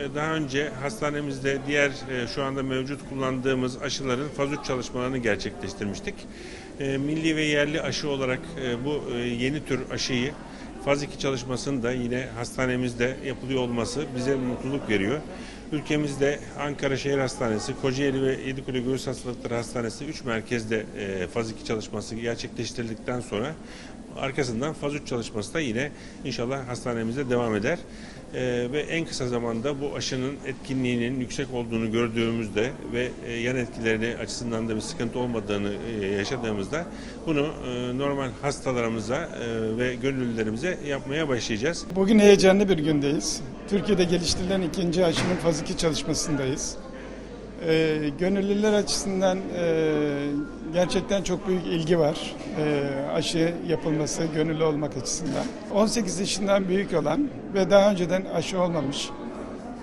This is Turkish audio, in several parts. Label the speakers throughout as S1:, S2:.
S1: E, Daha önce hastanemizde diğer e, şu anda mevcut kullandığımız aşıların faz 3 çalışmalarını gerçekleştirmiştik. E, Milli ve yerli aşı olarak e, bu e, yeni tür aşıyı faz 2 çalışmasını da yine hastanemizde yapılıyor olması bize mutluluk veriyor. Ülkemizde Ankara Şehir Hastanesi, Kocaeli ve Yedikule Göğüs Hastalıkları Hastanesi 3 merkezde faz 2 çalışması gerçekleştirildikten sonra arkasından faz 3 çalışması da yine inşallah hastanemizde devam eder. Ee, ve en kısa zamanda bu aşının etkinliğinin yüksek olduğunu gördüğümüzde ve e, yan etkilerini açısından da bir sıkıntı olmadığını e, yaşadığımızda bunu e, normal hastalarımıza e, ve gönüllülerimize yapmaya başlayacağız.
S2: Bugün heyecanlı bir gündeyiz. Türkiye'de geliştirilen ikinci aşının faz 2 çalışmasındayız. Ee, gönüllüler açısından e, gerçekten çok büyük ilgi var. Ee, aşı yapılması, gönüllü olmak açısından. 18 yaşından büyük olan ve daha önceden aşı olmamış,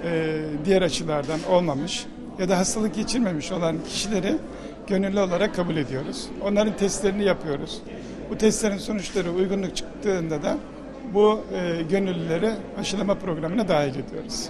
S2: e, diğer aşılardan olmamış ya da hastalık geçirmemiş olan kişileri gönüllü olarak kabul ediyoruz. Onların testlerini yapıyoruz. Bu testlerin sonuçları uygunluk çıktığında da bu e, gönüllüleri aşılama programına dahil ediyoruz.